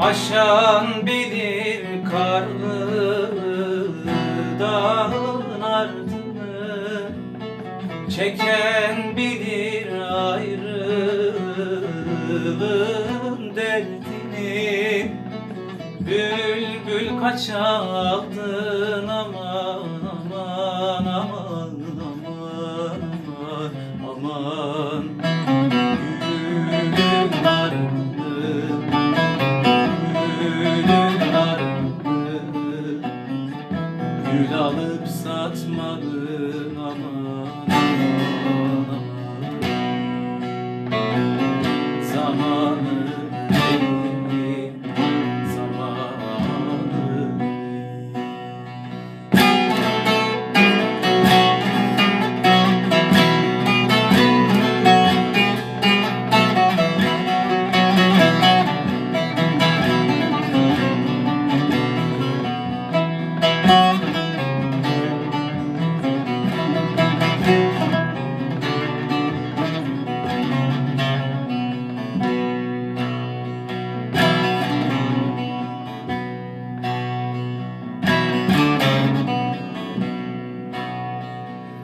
Uçan bilir karlı dağın ardını Çeken bilir ayrılığın derdini. Bülbül kaçaldın aman aman aman aman Gül alıp satmadın aman. aman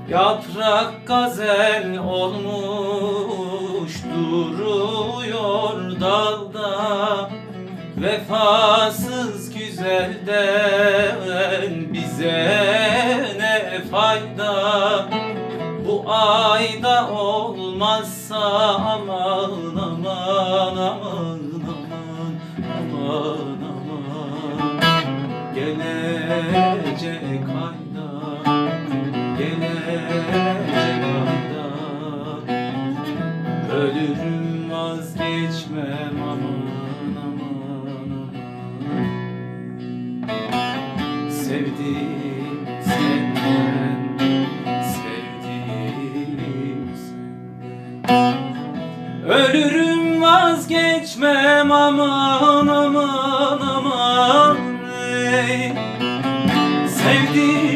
Yaprak gazel olmuş duruyor dalda. Vefasız güzelden bize ne fayda? Bu ayda olmazsa aman aman aman Ölürüm vazgeçmem aman aman aman Sevdiğim senden Sevdiğim senden Ölürüm vazgeçmem aman aman aman ey. Sevdiğim